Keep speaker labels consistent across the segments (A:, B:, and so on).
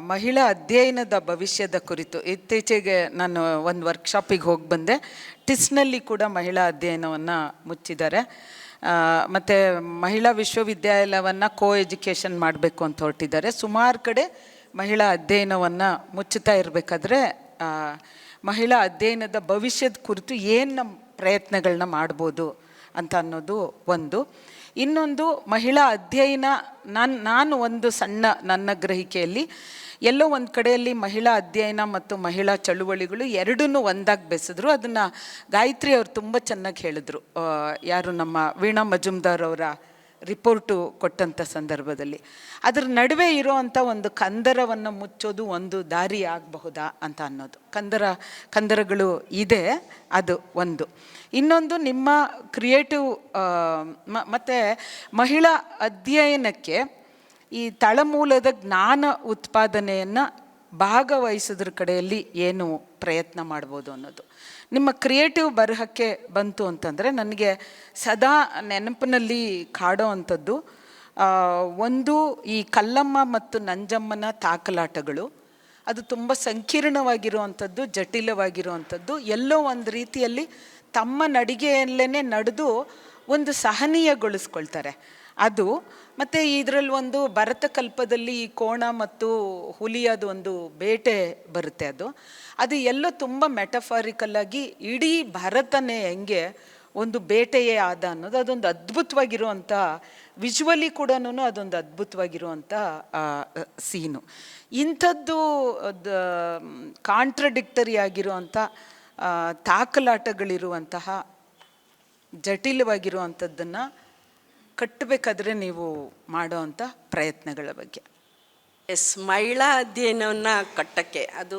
A: ಮಹಿಳಾ ಅಧ್ಯಯನದ ಭವಿಷ್ಯದ ಕುರಿತು ಇತ್ತೀಚೆಗೆ ನಾನು ಒಂದು ವರ್ಕ್ಶಾಪಿಗೆ ಹೋಗಿ ಬಂದೆ. ಟಿಸ್ನಲ್ಲಿ ಕೂಡ ಮಹಿಳಾ ಅಧ್ಯಯನವನ್ನು ಮುಚ್ಚಿದ್ದಾರೆ. ಮತ್ತು ಮಹಿಳಾ ವಿಶ್ವವಿದ್ಯಾಲಯವನ್ನು ಕೋ ಎಜುಕೇಷನ್ ಮಾಡಬೇಕು ಅಂತ ಹೊರಟಿದ್ದಾರೆ. ಸುಮಾರು ಕಡೆ ಮಹಿಳಾ ಅಧ್ಯಯನವನ್ನು ಮುಚ್ಚುತ್ತಾ ಇರಬೇಕಾದ್ರೆ ಮಹಿಳಾ ಅಧ್ಯಯನದ ಭವಿಷ್ಯದ ಕುರಿತು ಏನು ನಮ್ಮ ಪ್ರಯತ್ನಗಳನ್ನ ಮಾಡ್ಬೋದು ಅಂತ ಅನ್ನೋದು ಒಂದು. ಇನ್ನೊಂದು ಮಹಿಳಾ ಅಧ್ಯಯನ, ನಾನು ನಾನು ಒಂದು ಸಣ್ಣ ನನ್ನ ಗ್ರಹಿಕೆಯಲ್ಲಿ ಎಲ್ಲೋ ಒಂದು ಕಡೆಯಲ್ಲಿ ಮಹಿಳಾ ಅಧ್ಯಯನ ಮತ್ತು ಮಹಿಳಾ ಚಳುವಳಿಗಳು ಎರಡನ್ನೂ ಒಂದಾಗಿ ಬೆಸೆದ್ರು. ಅದನ್ನು ಗಾಯತ್ರಿ ಅವರು ತುಂಬ ಚೆನ್ನಾಗಿ ಹೇಳಿದ್ರು. ಯಾರು ನಮ್ಮ ವೀಣಾ ಮಜುಮ್ದಾರ್ ಅವರ ರಿಪೋರ್ಟು ಕೊಟ್ಟಂಥ ಸಂದರ್ಭದಲ್ಲಿ. ಅದರ ನಡುವೆ ಇರೋವಂಥ ಒಂದು ಕಂದರವನ್ನು ಮುಚ್ಚೋದು ಒಂದು ದಾರಿ ಆಗಬಹುದಾ ಅಂತ ಅನ್ನೋದು. ಕಂದರ, ಕಂದರಗಳು ಇದೆ, ಅದು ಒಂದು. ಇನ್ನೊಂದು ನಿಮ್ಮ ಕ್ರಿಯೇಟಿವ್ ಮತ್ತು ಮಹಿಳಾ ಅಧ್ಯಯನಕ್ಕೆ ಈ ತಳಮೂಲದ ಜ್ಞಾನ ಉತ್ಪಾದನೆಯನ್ನು ಭಾಗವಹಿಸೋದ್ರ ಕಡೆಯಲ್ಲಿ ಏನು ಪ್ರಯತ್ನ ಮಾಡ್ಬೋದು ಅನ್ನೋದು. ನಿಮ್ಮ ಕ್ರಿಯೇಟಿವ್ ಬರಹಕ್ಕೆ ಬಂತು ಅಂತಂದರೆ ನನಗೆ ಸದಾ ನೆನಪಿನಲ್ಲಿ ಕಾಡೋ ಅಂಥದ್ದು ಒಂದು ಈ ಕಲ್ಲಮ್ಮ ಮತ್ತು ನಂಜಮ್ಮನ ತಾಕಲಾಟಗಳು, ಅದು ತುಂಬ ಸಂಕೀರ್ಣವಾಗಿರುವಂಥದ್ದು, ಜಟಿಲವಾಗಿರುವಂಥದ್ದು, ಎಲ್ಲೋ ಒಂದು ರೀತಿಯಲ್ಲಿ ತಮ್ಮ ನಡಿಗೆಯಲ್ಲೇ ನಡೆದು ಒಂದು ಸಹನೀಯಗೊಳಿಸ್ಕೊಳ್ತಾರೆ. ಅದು ಮತ್ತು ಇದರಲ್ಲಿ ಒಂದು ಭರತಕಲ್ಪದಲ್ಲಿ ಈ ಕೋಣ ಮತ್ತು ಹುಲಿಯದು ಒಂದು ಬೇಟೆ ಬರುತ್ತೆ ಅದು. ಅದು ಎಲ್ಲ ತುಂಬ ಮೆಟಫಾರಿಕಲ್ ಆಗಿ ಇಡೀ ಭರತನೇ ಹೆಂಗೆ ಒಂದು ಬೇಟೆಯೇ ಆದ ಅನ್ನೋದು ಅದೊಂದು ಅದ್ಭುತವಾಗಿರುವಂಥ ವಿಜುವಲಿ ಕೂಡ ಅದೊಂದು ಅದ್ಭುತವಾಗಿರುವಂಥ ಸೀನು. ಇಂಥದ್ದು ಕಾಂಟ್ರಡಿಕ್ಟರಿ ಆಗಿರುವಂಥ ತಾಕಲಾಟಗಳಿರುವಂತಹ ಜಟಿಲವಾಗಿರುವಂಥದ್ದನ್ನು ಕಟ್ಟಬೇಕಾದ್ರೆ ನೀವು ಮಾಡೋ ಅಂಥ ಪ್ರಯತ್ನಗಳ ಬಗ್ಗೆ.
B: ಎಸ್ ಮಹಿಳಾ ಅಧ್ಯಯನವನ್ನು ಕಟ್ಟಕ್ಕೆ ಅದು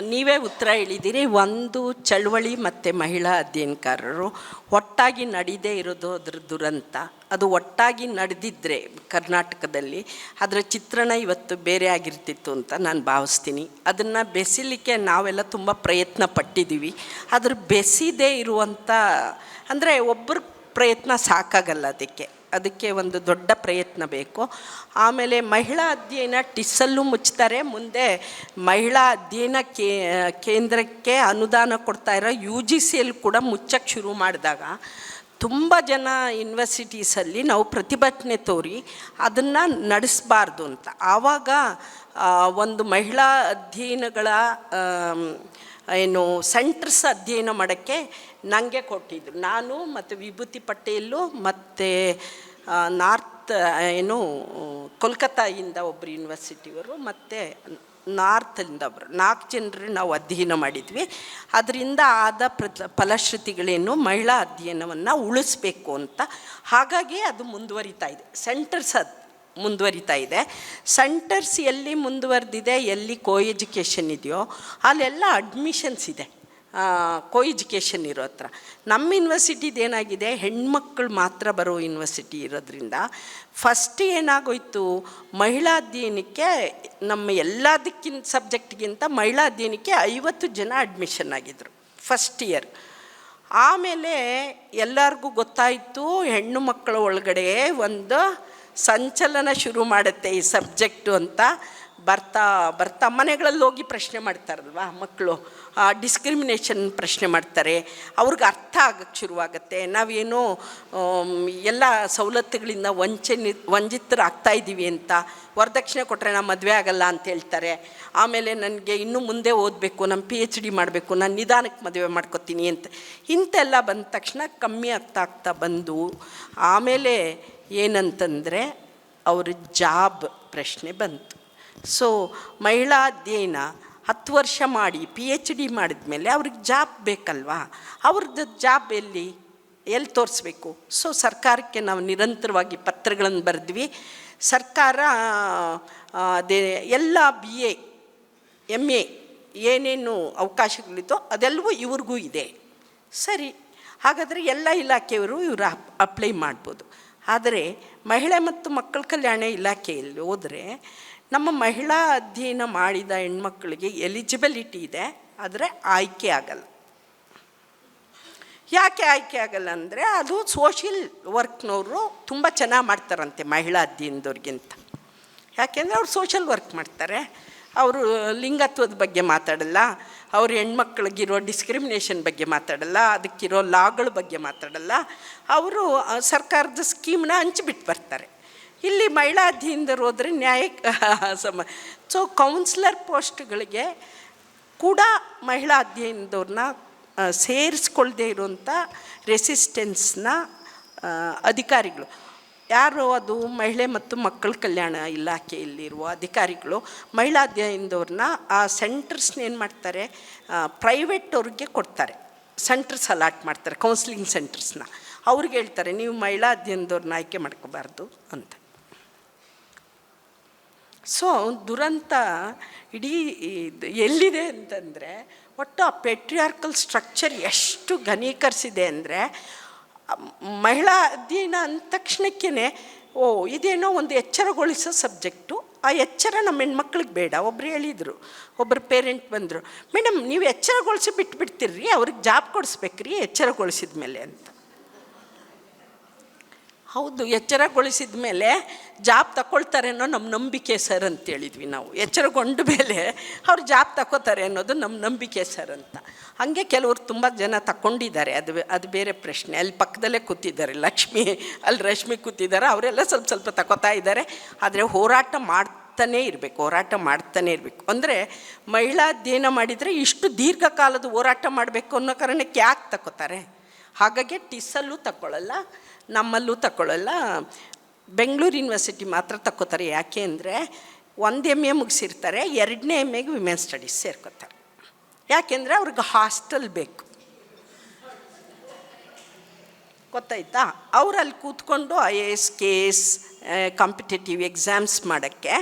B: ನೀವೇ ಉತ್ತರ ಹೇಳಿದ್ದೀರಿ. ಒಂದು ಚಳವಳಿ ಮತ್ತು ಮಹಿಳಾ ಅಧ್ಯಯನಕಾರರು ಒಟ್ಟಾಗಿ ನಡೀದೇ ಇರೋದು ಅದ್ರ ದುರಂತ. ಅದು ಒಟ್ಟಾಗಿ ನಡೆದಿದ್ದರೆ ಕರ್ನಾಟಕದಲ್ಲಿ ಅದರ ಚಿತ್ರಣ ಇವತ್ತು ಬೇರೆ ಆಗಿರ್ತಿತ್ತು ಅಂತ ನಾನು ಭಾವಿಸ್ತೀನಿ. ಅದನ್ನು ಬೆಸಿಲಿಕ್ಕೆ ನಾವೆಲ್ಲ ತುಂಬ ಪ್ರಯತ್ನ ಪಟ್ಟಿದ್ದೀವಿ. ಅದ್ರ ಬೆಸಿದೇ ಇರುವಂಥ ಅಂದರೆ ಒಬ್ಬರ ಪ್ರಯತ್ನ ಸಾಕಾಗಲ್ಲ ಅದಕ್ಕೆ. ಅದಕ್ಕೆ ಒಂದು ದೊಡ್ಡ ಪ್ರಯತ್ನ ಬೇಕು. ಆಮೇಲೆ ಮಹಿಳಾ ಅಧ್ಯಯನ ಟಿಸ್ಸಲ್ಲೂ ಮುಚ್ತಾರೆ. ಮುಂದೆ ಮಹಿಳಾ ಅಧ್ಯಯನ ಕೇಂದ್ರಕ್ಕೆ ಅನುದಾನ ಕೊಡ್ತಾ ಇರೋ ಯು ಜಿ ಸಿಯಲ್ಲಿ ಕೂಡ ಮುಚ್ಚಕ್ಕೆ ಶುರು ಮಾಡಿದಾಗ ತುಂಬ ಜನ ಯೂನಿವರ್ಸಿಟೀಸಲ್ಲಿ ನಾವು ಪ್ರತಿಭಟನೆ ತೋರಿ ಅದನ್ನು ನಡೆಸಬಾರ್ದು ಅಂತ. ಆವಾಗ ಒಂದು ಮಹಿಳಾ ಅಧ್ಯಯನಗಳ ಏನು ಸೆಂಟರ್ಸ್ ಅಧ್ಯಯನ ಮಾಡೋಕ್ಕೆ ನನಗೆ ಕೊಟ್ಟಿದ್ರು. ನಾನು ಮತ್ತು ವಿಭೂತಿ ಪಟೇಲು ಮತ್ತು ನಾರ್ತ್, ಏನು, ಕೋಲ್ಕತ್ತಾಯಿಂದ ಒಬ್ಬರು ಯೂನಿವರ್ಸಿಟಿಯವರು ಮತ್ತು ನಾರ್ತಿಂದ ಒಬ್ಬರು ನಾಲ್ಕು ಜನರು ನಾವು ಅಧ್ಯಯನ ಮಾಡಿದ್ವಿ. ಅದರಿಂದ ಆದ ಪ್ರ ಫಲಶ್ರುತಿಗಳೇನು ಮಹಿಳಾ ಅಧ್ಯಯನವನ್ನು ಉಳಿಸ್ಬೇಕು ಅಂತ. ಹಾಗಾಗಿ ಅದು ಮುಂದುವರಿತಾ ಇದೆ. ಸೆಂಟರ್ಸ್ ಅದು ಮುಂದುವರಿತಾ ಇದೆ. ಸೆಂಟರ್ಸ್ ಎಲ್ಲಿ ಮುಂದುವರೆದಿದೆ, ಎಲ್ಲಿ ಕೋ ಎಜುಕೇಷನ್ ಇದೆಯೋ, ಅಲ್ಲೆಲ್ಲ ಅಡ್ಮಿಷನ್ಸ್ ಇದೆ. ಕೋ ಎಜುಕೇಷನ್ ಇರೋ ಹತ್ರ ನಮ್ಮ ಯೂನಿವರ್ಸಿಟಿದು ಏನಾಗಿದೆ, ಹೆಣ್ಮಕ್ಳು ಮಾತ್ರ ಬರೋ ಯೂನಿವರ್ಸಿಟಿ ಇರೋದ್ರಿಂದ ಫಸ್ಟ್ ಏನಾಗೋಯ್ತು, ಮಹಿಳಾ ಅಧ್ಯಯನಕ್ಕೆ ನಮ್ಮ ಎಲ್ಲದಕ್ಕಿಂತ ಸಬ್ಜೆಕ್ಟ್ಗಿಂತ ಮಹಿಳಾ ಅಧ್ಯಯನಕ್ಕೆ ಐವತ್ತು ಜನ ಅಡ್ಮಿಷನ್ ಆಗಿದ್ರು ಫಸ್ಟ್ ಇಯರ್ ಆಮೇಲೆ ಎಲ್ಲರಿಗೂ ಗೊತ್ತಾಯಿತು, ಹೆಣ್ಣು ಮಕ್ಕಳ ಒಳಗಡೆ ಒಂದು ಸಂಚಲನ ಶುರು ಮಾಡುತ್ತೆ ಈ ಸಬ್ಜೆಕ್ಟು ಅಂತ. ಬರ್ತಾ ಬರ್ತಾ ಮನೆಗಳಲ್ಲಿ ಹೋಗಿ ಪ್ರಶ್ನೆ ಮಾಡ್ತಾರಲ್ವ ಮಕ್ಕಳು. ಡಿಸ್ಕ್ರಿಮಿನೇಷನ್ ಪ್ರಶ್ನೆ ಮಾಡ್ತಾರೆ. ಅವ್ರಿಗೆ ಅರ್ಥ ಆಗಕ್ಕೆ ಶುರುವಾಗುತ್ತೆ. ನಾವೇನೋ ಎಲ್ಲ ಸವಲತ್ತುಗಳಿಂದ ವಂಚನೆ, ವಂಚಿತರಾಗ್ತಾ ಇದ್ದೀವಿ ಅಂತ. ವರದಕ್ಷಿಣೆ ಕೊಟ್ಟರೆ ನಾನು ಮದುವೆ ಆಗಲ್ಲ ಅಂತ ಹೇಳ್ತಾರೆ. ಆಮೇಲೆ ನನಗೆ ಇನ್ನೂ ಮುಂದೆ ಓದಬೇಕು, ನಾನು ಪಿ ಎಚ್ ಡಿ ಮಾಡಬೇಕು, ನಾನು ನಿಧಾನಕ್ಕೆ ಮದುವೆ ಮಾಡ್ಕೊತೀನಿ ಅಂತ. ಇಂತೆಲ್ಲ ಬಂದ ತಕ್ಷಣ ಕಮ್ಮಿ ಆಗ್ತಾ ಆಗ್ತಾ ಬಂದು, ಆಮೇಲೆ ಏನಂತಂದರೆ ಅವ್ರ ಜಾಬ್ ಪ್ರಶ್ನೆ ಬಂತು. ಸೊ ಮಹಿಳಾ ಅಧ್ಯಯನ ಹತ್ತು ವರ್ಷ ಮಾಡಿ ಪಿ ಎಚ್ ಡಿ ಮಾಡಿದ ಮೇಲೆ ಅವ್ರಿಗೆ ಜಾಬ್ ಬೇಕಲ್ವಾ? ಅವ್ರದ್ದು ಜಾಬ್ ಎಲ್ಲಿ? ಎಲ್ಲಿ ತೋರಿಸ್ಬೇಕು? ಸೊ ಸರ್ಕಾರಕ್ಕೆ ನಾವು ನಿರಂತರವಾಗಿ ಪತ್ರಗಳನ್ನು ಬರೆದ್ವಿ. ಸರ್ಕಾರ ಅದೇ ಎಲ್ಲ ಬಿ ಎ ಎಂ ಎ ಏನೇನು ಅವಕಾಶಗಳಿತ್ತೋ ಅದೆಲ್ಲವೂ ಇವ್ರಿಗೂ ಇದೆ. ಸರಿ. ಹಾಗಾದರೆ ಎಲ್ಲ ಇಲಾಖೆಯವರು ಇವರು ಅಪ್ ಅಪ್ಲೈ ಮಾಡ್ಬೋದು. ಆದರೆ ಮಹಿಳೆ ಮತ್ತು ಮಕ್ಕಳ ಕಲ್ಯಾಣ ಇಲಾಖೆಯಲ್ಲಿ ಹೋದರೆ ನಮ್ಮ ಮಹಿಳಾ ಅಧ್ಯಯನ ಮಾಡಿದ ಹೆಣ್ಮಕ್ಳಿಗೆ ಎಲಿಜಿಬಿಲಿಟಿ ಇದೆ, ಆದರೆ ಆಯ್ಕೆ ಆಗಲ್ಲ. ಯಾಕೆ ಆಯ್ಕೆ ಆಗಲ್ಲ ಅಂದರೆ ಅದು ಸೋಷಿಯಲ್ ವರ್ಕ್ನವರು ತುಂಬ ಚೆನ್ನಾಗಿ ಮಾಡ್ತಾರಂತೆ ಮಹಿಳಾ ಅಧ್ಯಯನದವ್ರಿಗಿಂತ. ಯಾಕೆಂದರೆ ಅವ್ರು ಸೋಷಲ್ ವರ್ಕ್ ಮಾಡ್ತಾರೆ, ಅವರು ಲಿಂಗತ್ವದ ಬಗ್ಗೆ ಮಾತಾಡಲ್ಲ ಅವ್ರ ಹೆಣ್ಮಕ್ಳಿಗಿರೋ ಡಿಸ್ಕ್ರಿಮಿನೇಷನ್ ಬಗ್ಗೆ ಮಾತಾಡಲ್ಲ, ಅದಕ್ಕಿರೋ ಲಾಗಳ ಬಗ್ಗೆ ಮಾತಾಡಲ್ಲ, ಅವರು ಸರ್ಕಾರದ ಸ್ಕೀಮ್ನ ಹಂಚಿಬಿಟ್ಟು ಬರ್ತಾರೆ. ಇಲ್ಲಿ ಮಹಿಳಾ ಅಧೀನದವ್ರು ಹೋದರೆ ನ್ಯಾಯ, ಸಮ, ಸೊ ಕೌನ್ಸಿಲರ್ ಪೋಸ್ಟ್ಗಳಿಗೆ ಕೂಡ ಮಹಿಳಾ ಅಧ್ಯಯನದವ್ರನ್ನ ಸೇರಿಸ್ಕೊಳ್ದೇ ಇರುವಂಥ ರೆಸಿಸ್ಟೆನ್ಸ್ನ ಅಧಿಕಾರಿಗಳು. ಯಾರು ಅದು ಮಹಿಳೆ ಮತ್ತು ಮಕ್ಕಳ ಕಲ್ಯಾಣ ಇಲಾಖೆಯಲ್ಲಿರುವ ಅಧಿಕಾರಿಗಳು ಮಹಿಳಾ ಅಧ್ಯಯನದವ್ರನ್ನ ಆ ಸೆಂಟರ್ಸ್ನ ಏನು ಮಾಡ್ತಾರೆ ಪ್ರೈವೇಟ್ ಅವ್ರಿಗೆ ಕೊಡ್ತಾರೆ. ಸೆಂಟರ್ಸ್ ಅಲಾಟ್ ಮಾಡ್ತಾರೆ ಕೌನ್ಸಿಲಿಂಗ್ ಸೆಂಟರ್ಸ್ನ. ಅವ್ರಿಗೆ ಹೇಳ್ತಾರೆ, ನೀವು ಮಹಿಳಾ ಅಧ್ಯಯನದವ್ರನ್ನ ಆಯ್ಕೆ ಮಾಡ್ಕೋಬಾರ್ದು ಅಂತ. ಸೊ ದುರಂತ ಇಡೀ ಇದು ಎಲ್ಲಿದೆ ಅಂತಂದರೆ, ಒಟ್ಟು ಆ ಪೆಟ್ರಿಯಾರ್ಕಲ್ ಸ್ಟ್ರಕ್ಚರ್ ಎಷ್ಟು ಘನೀಕರಿಸಿದೆ ಅಂದರೆ ಮಹಿಳಾ ಅಧ್ಯಯನ ಅಂದ ತಕ್ಷಣಕ್ಕೇ ಓ, ಇದೇನೋ ಒಂದು ಎಚ್ಚರಗೊಳಿಸೋ ಸಬ್ಜೆಕ್ಟು, ಆ ಎಚ್ಚರ ನಮ್ಮ ಹೆಣ್ಮಕ್ಳಿಗೆ ಬೇಡ. ಒಬ್ರು ಹೇಳಿದರು ಒಬ್ಬರು ಪೇರೆಂಟ್ ಬಂದರು, ಮೇಡಮ್, ನೀವು ಎಚ್ಚರಗೊಳಿಸಿ ಬಿಟ್ಬಿಡ್ತೀರಿ ಅವ್ರಿಗೆ ಜಾಬ್ ಕೊಡಿಸ್ಬೇಕ್ರಿ ಎಚ್ಚರಗೊಳಿಸಿದ ಮೇಲೆ ಅಂತ. ಹೌದು, ಎಚ್ಚರಗೊಳಿಸಿದ ಮೇಲೆ ಜಾಬ್ ತಗೊಳ್ತಾರೆ ಅನ್ನೋ ನಮ್ಮ ನಂಬಿಕೆ ಸರ್ ಅಂತ ಹೇಳಿದ್ವಿ ನಾವು. ಎಚ್ಚರಗೊಂಡ ಮೇಲೆ ಅವ್ರು ಜಾಬ್ ತಗೋತಾರೆ ಅನ್ನೋದು ನಮ್ಮ ನಂಬಿಕೆ ಸರ್ ಅಂತ. ಹಾಗೆ ಕೆಲವರು ತುಂಬ ಜನ ತಗೊಂಡಿದ್ದಾರೆ ಅದು ಅದು ಬೇರೆ ಪ್ರಶ್ನೆ. ಅಲ್ಲಿ ಪಕ್ಕದಲ್ಲೇ ಕೂತಿದ್ದಾರೆ. ಲಕ್ಷ್ಮಿ, ಅಲ್ಲಿ ರಶ್ಮಿ ಕೂತಿದ್ದಾರೆ. ಅವರೆಲ್ಲ ಸ್ವಲ್ಪ ಸ್ವಲ್ಪ ತಗೋತಾ ಇದ್ದಾರೆ. ಆದರೆ ಹೋರಾಟ ಮಾಡ್ತಾನೇ ಇರಬೇಕು, ಹೋರಾಟ ಮಾಡ್ತಾನೇ ಇರಬೇಕು. ಅಂದರೆ ಮಹಿಳಾ ಅಧ್ಯಯನ ಮಾಡಿದರೆ ಇಷ್ಟು ದೀರ್ಘಕಾಲದ ಹೋರಾಟ ಮಾಡಬೇಕು ಅನ್ನೋ ಕಾರಣಕ್ಕೆ ಯಾಕೆ ತಗೋತಾರೆ ಹಾಗಾಗಿ ಟಿಸ್ಸಲ್ಲೂ ತಗೊಳ್ಳಲ್ಲ ನಮ್ಮಲ್ಲೂ ತಗೊಳ್ಳಲ್ಲ ಬೆಂಗಳೂರು ಯೂನಿವರ್ಸಿಟಿ ಮಾತ್ರ ತಗೋತಾರೆ ಯಾಕೆ ಅಂದರೆ ಒಂದು ಎಂ ಎ ಮುಗಿಸಿರ್ತಾರೆ, ಎರಡನೇ ಎಂ ಎಗೆ ವಿಮೆನ್ ಸ್ಟಡೀಸ್ ಸೇರ್ಕೋತಾರೆ. ಯಾಕೆಂದರೆ ಅವ್ರಿಗೆ ಹಾಸ್ಟೆಲ್ ಬೇಕು. ಗೊತ್ತಾಯ್ತಾ? ಅವರಲ್ಲಿ ಕೂತ್ಕೊಂಡು I A S K S competitive exams ಮಾಡೋಕ್ಕೆ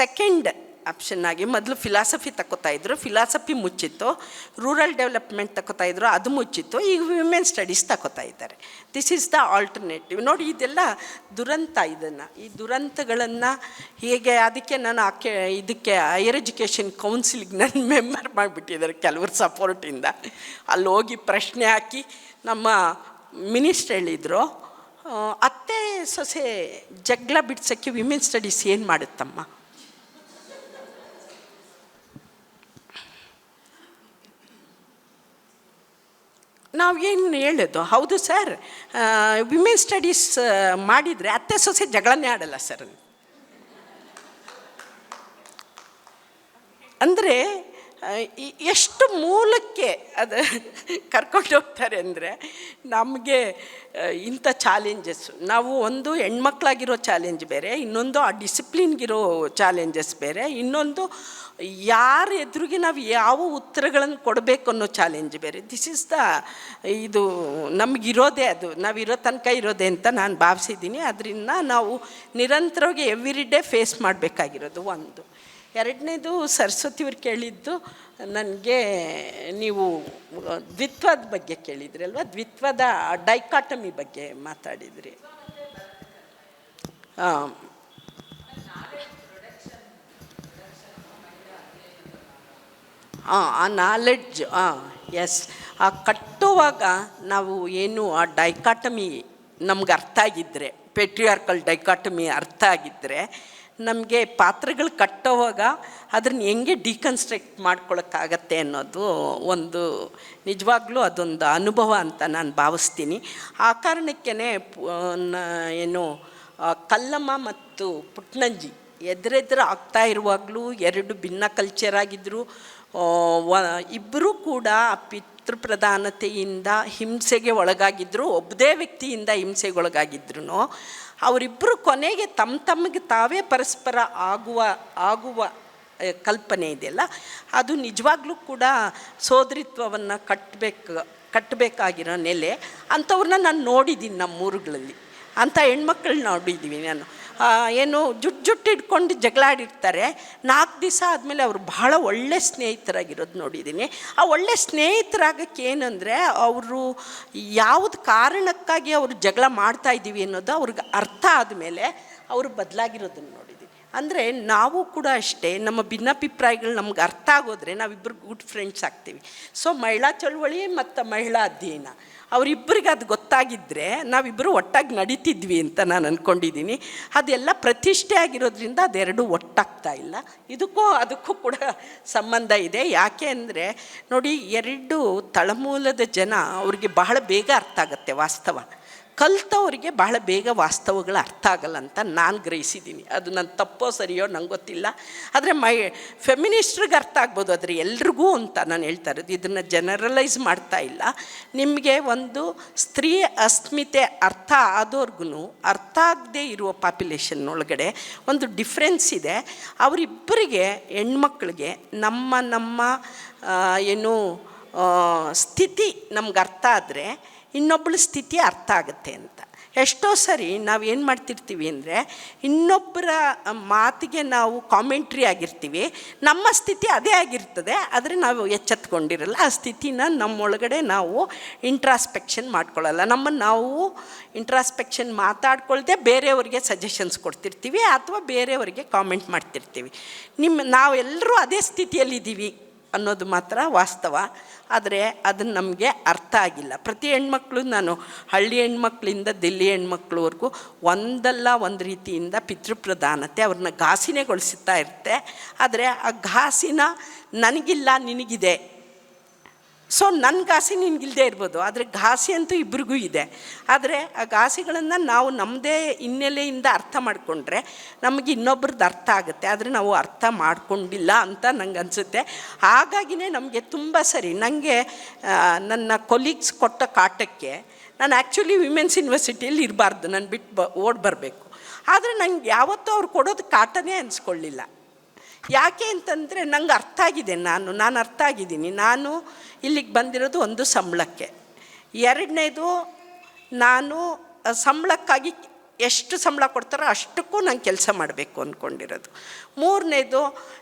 B: ಸೆಕೆಂಡ್ ಆಪ್ಷನ್ ಆಗಿ ಮೊದಲು ಫಿಲಾಸಫಿ ತಗೋತಾ ಇದ್ರು. ಫಿಲಾಸಫಿ ಮುಚ್ಚಿತ್ತು. ರೂರಲ್ ಡೆವಲಪ್ಮೆಂಟ್ ತಗೋತಾ ಇದ್ರು. ಅದು ಮುಚ್ಚಿತ್ತು. ಈಗ ವಿಮೆನ್ ಸ್ಟಡೀಸ್ ತಗೋತಾ ಇದ್ದಾರೆ. ದಿಸ್ ಈಸ್ ದ ಆಲ್ಟರ್ನೇಟಿವ್ ನೋಡಿ, ಇದೆಲ್ಲ ದುರಂತ ಇದನ್ನು. ಈ ದುರಂತಗಳನ್ನು ಹೇಗೆ ಅದಕ್ಕೆ ನಾನು ಆಕೆ, ಇದಕ್ಕೆ ಹೈಯರ್ ಎಜುಕೇಷನ್ ಕೌನ್ಸಿಲ್ಗೆ ನನ್ನ ಮೆಂಬರ್ ಮಾಡಿಬಿಟ್ಟಿದ್ದಾರೆ ಕೆಲವರು ಸಪೋರ್ಟಿಂದ ಅಲ್ಲಿ ಹೋಗಿ ಪ್ರಶ್ನೆ ಹಾಕಿ ನಮ್ಮ ಮಿನಿಸ್ಟ್ರ್ ಹೇಳಿದರು ಅತ್ತೆ ಸೊಸೆ ಜಗಳ ಬಿಡ್ಸೋಕ್ಕೆ ವಿಮೆನ್ ಸ್ಟಡೀಸ್ ಏನು ಮಾಡುತ್ತಮ್ಮ? ನಾವು ಏನು ಹೇಳೋದು? ಹೌದು ಸರ್. ವಿಮೆನ್ ಸ್ಟಡೀಸ್ ಮಾಡಿದರೆ ಅತ್ತೆ ಸೊಸೆ ಜಗಳನೇ ಆಡಲ್ಲ ಸರ್ ಅಂದರೆ ಎಷ್ಟು ಮೂಲಕ್ಕೆ ಅದು ಕರ್ಕೊಂಡು ಹೋಗ್ತಾರೆ ಅಂದರೆ ನಮಗೆ ಇಂಥ ಚಾಲೆಂಜಸ್ಸು ನಾವು ಒಂದು ಹೆಣ್ಮಕ್ಳಾಗಿರೋ ಚಾಲೆಂಜ್ ಬೇರೆ, ಇನ್ನೊಂದು ಆ ಡಿಸಿಪ್ಲಿನ್ಗಿರೋ ಚಾಲೆಂಜಸ್ ಬೇರೆ, ಇನ್ನೊಂದು ಯಾರ ಎದುರಿಗೆ ನಾವು ಯಾವ ಉತ್ತರಗಳನ್ನು ಕೊಡಬೇಕು ಅನ್ನೋ ಚಾಲೆಂಜ್ ಬೇರೆ. ದಿಸ್ ಇಸ್ ದ ಇದು ನಮಗಿರೋದೇ ಅದು. ನಾವಿರೋ ತನಕ ಇರೋದೇ ಅಂತ ನಾನು ಭಾವಿಸಿದ್ದೀನಿ. ಅದರಿಂದ ನಾವು ನಿರಂತರವಾಗಿ ಎವ್ರಿ ಡೇ ಫೇಸ್ ಮಾಡಬೇಕಾಗಿರೋದು ಒಂದು. ಎರಡನೇದು ಸರಸ್ವತಿಯವ್ರು ಕೇಳಿದ್ದು, ನನಗೆ ನೀವು ದ್ವಿತ್ವದ ಬಗ್ಗೆ ಕೇಳಿದ್ರಿ ಅಲ್ವಾ? ದ್ವಿತ್ವದ ಡೈಕಾಟಮಿ ಬಗ್ಗೆ ಮಾತಾಡಿದ್ರಿ. ಹಾಂ ಆ ನಾಲೆಡ್ಜ್ ಹಾಂ ಎಸ್ ಆ ಕಟ್ಟುವಾಗ ನಾವು ಏನು ಆ ಡೈಕಾಟಮಿ ನಮ್ಗೆ ಅರ್ಥ ಆಗಿದ್ದರೆ ಪೆಟ್ರಿಯಾರ್ಕಲ್ ಡೈಕಾಟಮಿ ಅರ್ಥ ಆಗಿದ್ದರೆ ನಮಗೆ ಪಾತ್ರಗಳು ಕಟ್ಟೋವಾಗ ಅದನ್ನ ಹೆಂಗೆ ಡಿಕನ್ಸ್ಟ್ರಕ್ಟ್ ಮಾಡ್ಕೊಳಕ್ಕಾಗತ್ತೆ ಅನ್ನೋದು ಒಂದು ನಿಜವಾಗ್ಲೂ ಅದೊಂದು ಅನುಭವ ಅಂತ ನಾನು ಭಾವಿಸ್ತೀನಿ. ಆ ಕಾರಣಕ್ಕೇ ಏನು ಕಲ್ಲಮ್ಮ ಮತ್ತು ಪುಟ್ನಂಜಿ ಎದುರೆದುರು ಆಗ್ತಾ ಇರುವಾಗಲೂ ಎರಡು ಭಿನ್ನ ಕಲ್ಚರ್ ಆಗಿದ್ದರು ಇಬ್ಬರೂ ಕೂಡ ಪಿತೃಪ್ರಧಾನತೆಯಿಂದ ಹಿಂಸೆಗೆ ಒಳಗಾಗಿದ್ದರು ಒಬ್ಬದೇ ವ್ಯಕ್ತಿಯಿಂದ ಹಿಂಸೆಗೆ ಒಳಗಾಗಿದ್ರು ಅವರಿಬ್ಬರು ಕೊನೆಗೆ ತಮ್ಮ ತಮಗೆ ತಾವೇ ಪರಸ್ಪರ ಆಗುವ ಆಗುವ ಕಲ್ಪನೆ ಇದೆಯಲ್ಲ? ಅದು ನಿಜವಾಗ್ಲೂ ಕೂಡ ಸೋದರಿತ್ವವನ್ನು ಕಟ್ಟಬೇಕು ಕಟ್ಟಬೇಕಾಗಿರೋ ನೆಲೆ. ಅಂಥವ್ರನ್ನ ನಾನು ನೋಡಿದ್ದೀನಿ ನಮ್ಮ ಊರುಗಳಲ್ಲಿ ಅಂಥ ಹೆಣ್ಮಕ್ಳನ್ನ ನೋಡಿದ್ದೀವಿ ನಾನು. ಏನು ಜುಟ್ಟು ಜುಟ್ಟು ಇಟ್ಕೊಂಡು ಜಗಳ ಆಡಿರ್ತಾರೆ ನಾಲ್ಕು ದಿವಸ ಆದಮೇಲೆ ಅವರು ಬಹಳ ಒಳ್ಳೆ ಸ್ನೇಹಿತರಾಗಿರೋದು ನೋಡಿದ್ದೀನಿ ಆ ಒಳ್ಳೆ ಸ್ನೇಹಿತರಾಗಕ್ಕೆ ಏನಂದರೆ ಅವರು ಯಾವುದು ಕಾರಣಕ್ಕಾಗಿ ಅವರು ಜಗಳ ಮಾಡ್ತಾ ಇದ್ದೀವಿ ಅನ್ನೋದು ಅವ್ರಿಗೆ ಅರ್ಥ ಆದಮೇಲೆ ಅವರು ಬದಲಾಗಿರೋದನ್ನು ನೋಡಿದ್ದೀನಿ ಅಂದರೆ ನಾವು ಕೂಡ ಅಷ್ಟೇ, ನಮ್ಮ ಭಿನ್ನಾಭಿಪ್ರಾಯಗಳು ನಮ್ಗೆ ಅರ್ಥ ಆಗೋದ್ರೆ ನಾವಿಬ್ಬರು ಗುಡ್ ಫ್ರೆಂಡ್ಸ್ ಆಗ್ತೀವಿ. ಸೊ ಮಹಿಳಾ ಚಳುವಳಿ ಮತ್ತು ಮಹಿಳಾ ಅಧ್ಯಯನ. ಅವರಿಬ್ಬರಿಗೆ ಅದು ಗೊತ್ತಾಗಿದ್ದರೆ ನಾವಿಬ್ಬರು ಒಟ್ಟಾಗಿ ನಡೀತಿದ್ವಿ ಅಂತ ನಾನು ಅಂದ್ಕೊಂಡಿದ್ದೀನಿ ಅದೆಲ್ಲ ಪ್ರತಿಷ್ಠೆ ಆಗಿರೋದ್ರಿಂದ ಅದೆರಡು ಒಟ್ಟಾಗ್ತಾ ಇಲ್ಲ. ಇದಕ್ಕೂ ಅದಕ್ಕೂ ಕೂಡ ಸಂಬಂಧ ಇದೆ. ಯಾಕೆ ಅಂದರೆ ನೋಡಿ, ಎರಡು ತಳಮೂಲದ ಜನ ಅವ್ರಿಗೆ ಬಹಳ ಬೇಗ ಅರ್ಥ ಆಗುತ್ತೆ ವಾಸ್ತವ. ಕಲ್ತವರಿಗೆ ಬಹಳ ಬೇಗ ವಾಸ್ತವಗಳು ಅರ್ಥ ಆಗಲ್ಲ ಅಂತ ನಾನು ಗ್ರಹಿಸಿದ್ದೀನಿ. ಅದು ನನ್ನ ತಪ್ಪೋ ಸರಿಯೋ ನಂಗೆ ಗೊತ್ತಿಲ್ಲ. ಆದರೆ ಮೈ ಫೆಮಿನಿಸ್ಟ್ರಿಗೆ ಅರ್ಥ ಆಗ್ಬೋದು. ಆದರೆ ಎಲ್ರಿಗೂ ಅಂತ ನಾನು ಹೇಳ್ತಾ ಇರೋದು. ಇದನ್ನು ಜನರಲೈಸ್ ಮಾಡ್ತಾ ಇಲ್ಲ. ನಿಮಗೆ ಒಂದು ಸ್ತ್ರೀ ಅಸ್ಮಿತೆ ಅರ್ಥ ಆದವ್ರಿಗೂ ಅರ್ಥ ಆಗದೇ ಇರುವ ಪಾಪ್ಯುಲೇಷನ್ ಒಳಗಡೆ ಒಂದು ಡಿಫ್ರೆನ್ಸ್ ಇದೆ. ಅವರಿಬ್ಬರಿಗೆ ಹೆಣ್ಮಕ್ಳಿಗೆ ನಮ್ಮ ನಮ್ಮ ಏನು ಸ್ಥಿತಿ ನಮ್ಗೆ ಅರ್ಥ ಆದರೆ ಇನ್ನೊಬ್ಬಳ ಸ್ಥಿತಿ ಅರ್ಥ ಆಗುತ್ತೆ ಅಂತ. ಎಷ್ಟೋ ಸರಿ ನಾವು ಏನು ಮಾಡ್ತಿರ್ತೀವಿ ಅಂದರೆ ಇನ್ನೊಬ್ಬರ ಮಾತಿಗೆ ನಾವು ಕಾಮೆಂಟ್ರಿ ಆಗಿರ್ತೀವಿ, ನಮ್ಮ ಸ್ಥಿತಿ ಅದೇ ಆಗಿರ್ತದೆ, ಆದರೆ ನಾವು ಎಚ್ಚೆತ್ಕೊಂಡಿರಲ್ಲ, ಆ ಸ್ಥಿತಿನ ನಮ್ಮೊಳಗಡೆ ನಾವು ಇಂಟ್ರಾಸ್ಪೆಕ್ಷನ್ ಮಾಡ್ಕೊಳ್ಳಲ್ಲ. ನಮ್ಮನ್ನು ನಾವು ಇಂಟ್ರಾಸ್ಪೆಕ್ಷನ್ ಮಾತಾಡ್ಕೊಳ್ದೆ ಬೇರೆಯವರಿಗೆ ಸಜೆಷನ್ಸ್ ಕೊಡ್ತಿರ್ತೀವಿ, ಅಥವಾ ಬೇರೆಯವರಿಗೆ ಕಾಮೆಂಟ್ ಮಾಡ್ತಿರ್ತೀವಿ. ನಿಮ್ಮ ನಾವೆಲ್ಲರೂ ಅದೇ ಸ್ಥಿತಿಯಲ್ಲಿದ್ದೀವಿ. ಅನ್ನೋದು ಮಾತ್ರ ವಾಸ್ತವ. ಆದರೆ ಅದನ್ನು ನಮಗೆ ಅರ್ಥ ಆಗಿಲ್ಲ. ಪ್ರತಿ ಹೆಣ್ಮಕ್ಳು ನಾನು ಹಳ್ಳಿ ಹೆಣ್ಮಕ್ಳಿಂದ ದಿಲ್ಲಿ ಹೆಣ್ಮಕ್ಳವರೆಗೂ ಒಂದಲ್ಲ ಒಂದು ರೀತಿಯಿಂದ ಪಿತೃಪ್ರಧಾನತೆ ಅವ್ರನ್ನ ಘಾಸಿನೆಗೊಳಿಸುತ್ತಾ ಇರುತ್ತೆ. ಆದರೆ ಆ ಘಾಸಿನ ನನಗಿಲ್ಲ, ನಿನಗಿದೆ. ಸೊ ನನ್ನ ಘಾಸಿ ನಿನಗಿಲ್ಲದೆ ಇರ್ಬೋದು. ಆದರೆ ಘಾಸಿ ಅಂತೂ ಇಬ್ರಿಗೂ ಇದೆ. ಆದರೆ ಆ ಘಾಸಿಗಳನ್ನು ನಾವು ನಮ್ಮದೇ ಹಿನ್ನೆಲೆಯಿಂದ ಅರ್ಥ ಮಾಡಿಕೊಂಡ್ರೆ ನಮಗೆ ಇನ್ನೊಬ್ರದ್ದು ಅರ್ಥ ಆಗುತ್ತೆ. ಆದರೆ ನಾವು ಅರ್ಥ ಮಾಡಿಕೊಂಡಿಲ್ಲ ಅಂತ ನಂಗೆ ಅನಿಸುತ್ತೆ. ಹಾಗಾಗಿನೇ ನಮಗೆ ತುಂಬ ಸರಿ ನನಗೆ ನನ್ನ ಕೊಲೀಗ್ಸ್ ಕೊಟ್ಟ ಕಾಟಕ್ಕೆ ನಾನು ಆ್ಯಕ್ಚುಲಿ ವಿಮೆನ್ಸ್ ಯೂನಿವರ್ಸಿಟಿಯಲ್ಲಿ ಇರಬಾರ್ದು. ನಾನು ಬಿಟ್ಟು ಬ, ಓಡ್ ಬರಬೇಕು. ಆದರೆ ನಂಗೆ ಯಾವತ್ತೂ ಅವ್ರು ಕೊಡೋದು ಕಾಟನೇ ಅನಿಸ್ಕೊಳ್ಳಿಲ್ಲ. ಯಾಕೆ ಅಂತಂದರೆ ನಂಗೆ ಅರ್ಥ ಆಗಿದೆ ನಾನು ನಾನು ಅರ್ಥ ಆಗಿದ್ದೀನಿ. ನಾನು ಇಲ್ಲಿಗೆ ಬಂದಿರೋದು ಒಂದು ಸಂಬಳಕ್ಕೆ. ಎರಡನೇದು ನಾನು ಸಂಬಳಕ್ಕಾಗಿ ಎಷ್ಟು ಸಂಬಳ ಕೊಡ್ತಾರೋ ಅಷ್ಟಕ್ಕೂ ನಾನು ಕೆಲಸ ಮಾಡಬೇಕು ಅಂದ್ಕೊಂಡಿರೋದು. ಮೂರನೇದು,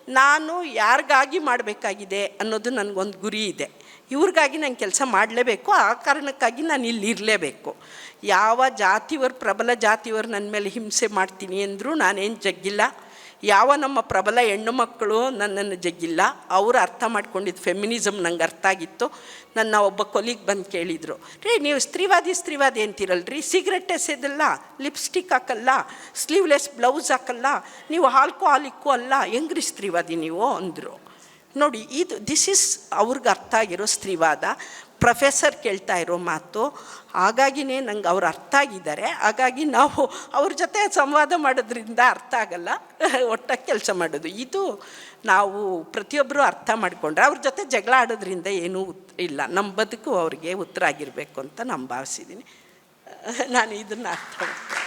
B: ನಾನು ಯಾರಿಗಾಗಿ ಮಾಡಬೇಕಾಗಿದೆ ಅನ್ನೋದು ನನಗೊಂದು ಗುರಿ ಇದೆ. ಇವ್ರಿಗಾಗಿ ನಾನು ಕೆಲಸ ಮಾಡಲೇಬೇಕು, ಆ ಕಾರಣಕ್ಕಾಗಿ ನಾನು ಇಲ್ಲಿ ಇರಲೇಬೇಕು. ಯಾವ ಜಾತಿಯವರು, ಪ್ರಬಲ ಜಾತಿಯವರು ನನ್ನ ಮೇಲೆ ಹಿಂಸೆ ಮಾಡ್ತೀನಿ ಅಂದರೂ ನಾನೇನು ಜಗ್ಗಿಲ್ಲ. ಯಾವ ನಮ್ಮ ಪ್ರಬಲ ಹೆಣ್ಣು ಮಕ್ಕಳು ನನ್ನನ್ನು ಜಗ್ಗಿಲ್ಲ ಅವರು ಅರ್ಥ ಮಾಡ್ಕೊಂಡಿದ್ದು ಫೆಮಿನಿಸಮ್ ನಂಗೆ ಅರ್ಥ ಆಗಿತ್ತು. ನನ್ನ ಒಬ್ಬ ಕೊಲಿಗೆ ಬಂದು ಕೇಳಿದರು, ರೀ, ನೀವು ಸ್ತ್ರೀವಾದಿ ಸ್ತ್ರೀವಾದಿ ಅಂತೀರಲ್ರಿ? ಸಿಗರೆಟ್ ಎಸೆದಲ್ಲ ಲಿಪ್ಸ್ಟಿಕ್ ಹಾಕಲ್ಲ ಸ್ಲೀವ್ಲೆಸ್ ಬ್ಲೌಸ್ ಹಾಕಲ್ಲ, ನೀವು ಹಾಲ್ಕು ಅಲ್ಲ, ಹೆಂಗ್ರಿ ಸ್ತ್ರೀವಾದಿ ನೀವು? ಅಂದರು. ನೋಡಿ, ಇದು ದಿಸ್ ಇಸ್ ಅವ್ರಿಗೆ ಅರ್ಥ ಆಗಿರೋ ಸ್ತ್ರೀವಾದ. ಪ್ರೊಫೆಸರ್ ಕೇಳ್ತಾ ಇರೋ ಮಾತು, ಹಾಗಾಗಿನೇ ನಂಗೆ ಅವ್ರು ಅರ್ಥ ಆಗಿದ್ದಾರೆ. ಹಾಗಾಗಿ ನಾವು ಅವ್ರ ಜೊತೆ ಸಂವಾದ ಮಾಡೋದ್ರಿಂದ ಅರ್ಥ ಆಗಲ್ಲ. ಒಟ್ಟಾಗಿ ಕೆಲಸ ಮಾಡೋದು. ಇದು ನಾವು ಪ್ರತಿಯೊಬ್ಬರು ಅರ್ಥ ಮಾಡಿಕೊಂಡ್ರೆ ಅವ್ರ ಜೊತೆ ಜಗಳ ಆಡೋದ್ರಿಂದ ಏನೂ ಉತ್ ಇಲ್ಲ. ನಮ್ಮ ಬದುಕು ಅವ್ರಿಗೆ ಉತ್ತರ ಆಗಿರಬೇಕು ಅಂತ ನಾನು ಭಾವಿಸಿದ್ದೀನಿ ನಾನು ಇದನ್ನು ಅರ್ಥ ಮಾಡ್ತೀನಿ.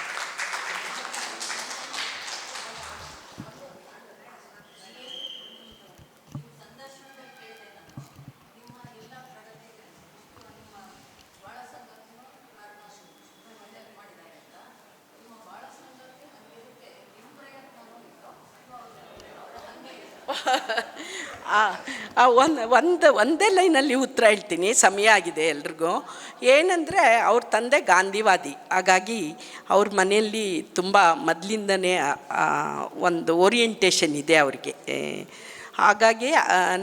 B: ಒಂದು ಒಂದು, ಒಂದೇ ಲೈನಲ್ಲಿ ಉತ್ತರ ಹೇಳ್ತೀನಿ. ಸಮಯ ಆಗಿದೆ ಎಲ್ರಿಗೂ. ಏನಂದರೆ ಅವ್ರ ತಂದೆ ಗಾಂಧಿವಾದಿ. ಹಾಗಾಗಿ ಅವ್ರ ಮನೆಯಲ್ಲಿ ತುಂಬ ಮೊದಲಿಂದನೇ ಒಂದು ಓರಿಯೆಂಟೇಷನ್ ಇದೆ ಅವ್ರಿಗೆ. ಹಾಗಾಗಿ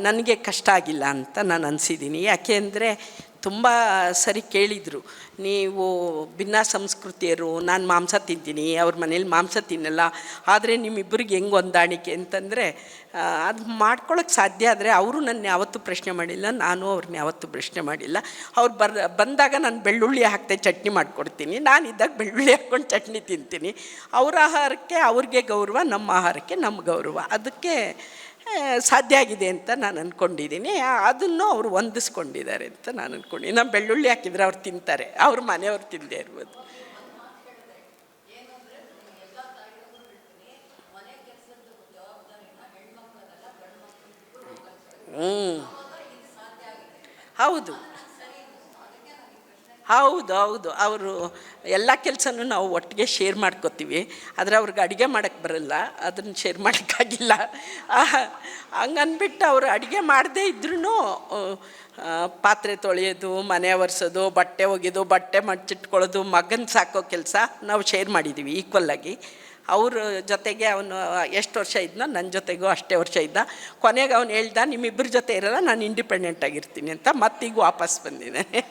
B: ನನಗೆ ಕಷ್ಟ ಆಗಿಲ್ಲ ಅಂತ ನಾನು ಅನಿಸಿದ್ದೀನಿ. ಯಾಕೆ ಅಂದರೆ ತುಂಬ ಸರಿ ಕೇಳಿದರು. ನೀವು ಭಿನ್ನ ಸಂಸ್ಕೃತಿಯರು, ನಾನು ಮಾಂಸ ತಿಂತೀನಿ, ಅವ್ರ ಮನೇಲಿ ಮಾಂಸ ತಿನ್ನಲ್ಲ, ಆದರೆ ನಿಮ್ಮಿಬ್ಬರಿಗೆ ಹೆಂಗೆ ಹೊಂದಾಣಿಕೆ? ಅಂತಂದರೆ ಅದು ಮಾಡ್ಕೊಳ್ಳೋಕ್ಕೆ ಸಾಧ್ಯ ಆದರೆ ಅವರು ನನ್ನ ಯಾವತ್ತೂ ಪ್ರಶ್ನೆ ಮಾಡಿಲ್ಲ, ನಾನು ಅವ್ರನ್ನ ಯಾವತ್ತೂ ಪ್ರಶ್ನೆ ಮಾಡಿಲ್ಲ. ಅವ್ರು ಬರ್, ಬಂದಾಗ ನಾನು ಬೆಳ್ಳುಳ್ಳಿ ಹಾಕ್ತೆ ಚಟ್ನಿ ಮಾಡಿಕೊಡ್ತೀನಿ, ನಾನು ಇದ್ದಾಗ ಬೆಳ್ಳುಳ್ಳಿ ಹಾಕ್ಕೊಂಡು ಚಟ್ನಿ ತಿಂತೀನಿ. ಅವ್ರ ಆಹಾರಕ್ಕೆ ಅವ್ರಿಗೆ ಗೌರವ, ನಮ್ಮ ಆಹಾರಕ್ಕೆ ನಮ್ಮ ಗೌರವ. ಅದಕ್ಕೆ ಸಾಧ್ಯ ಆಗಿದೆ ಅಂತ ನಾನು ಅಂದ್ಕೊಂಡಿದ್ದೀನಿ ಅದನ್ನು ಅವರು ಹೊಂದಿಸ್ಕೊಂಡಿದ್ದಾರೆ ಅಂತ ನಾನು ಅಂದ್ಕೊಂಡಿದ್ದೀನಿ ನಮ್ಮ ಬೆಳ್ಳುಳ್ಳಿ ಹಾಕಿದರೆ ಅವ್ರು ತಿಂತಾರೆ. ಅವ್ರ ಮನೆಯವ್ರು ತಿಂದೇ ಇರ್ಬೋದು. ಹ್ಞೂ ಹೌದು. ಹೌದು ಹೌದು. ಅವರು ಎಲ್ಲ ಕೆಲಸನೂ ನಾವು ಒಟ್ಟಿಗೆ ಶೇರ್ ಮಾಡ್ಕೋತೀವಿ. ಆದರೆ ಅವ್ರಿಗೆ ಅಡುಗೆ ಮಾಡೋಕ್ಕೆ ಬರಲ್ಲ. ಅದನ್ನು ಶೇರ್ ಮಾಡೋಕ್ಕಾಗಿಲ್ಲ. ಹಂಗನ್ಬಿಟ್ಟು ಅವರು ಅಡುಗೆ ಮಾಡದೇ ಇದ್ರೂ ಪಾತ್ರೆ ತೊಳೆಯೋದು, ಮನೆ ಒರೆಸೋದು, ಬಟ್ಟೆ ಒಗೆಯೋದು ಬಟ್ಟೆ ಮಡ್ಚಿಟ್ಕೊಳ್ಳೋದು, ಮಗನ ಸಾಕೋ ಕೆಲಸ ನಾವು ಶೇರ್ ಮಾಡಿದ್ದೀವಿ ಈಕ್ವಲ್ಲಾಗಿ ಅವ್ರ ಜೊತೆಗೆ ಅವನು ಎಷ್ಟು ವರ್ಷ ಇದ್ನೋ ನನ್ನ ಜೊತೆಗೂ ಅಷ್ಟೇ ವರ್ಷ ಇದ್ದ. ಕೊನೆಗೆ ಅವನು ಹೇಳ್ದ ನಿಮ್ಮಿಬ್ಬರ ಜೊತೆ ಇರಲ್ಲ, ನಾನು ಇಂಡಿಪೆಂಡೆಂಟ್ ಆಗಿರ್ತೀನಿ ಅಂತ ಮತ್ತೀಗ ವಾಪಸ್ ಬಂದಿದ್ದಾನೆ.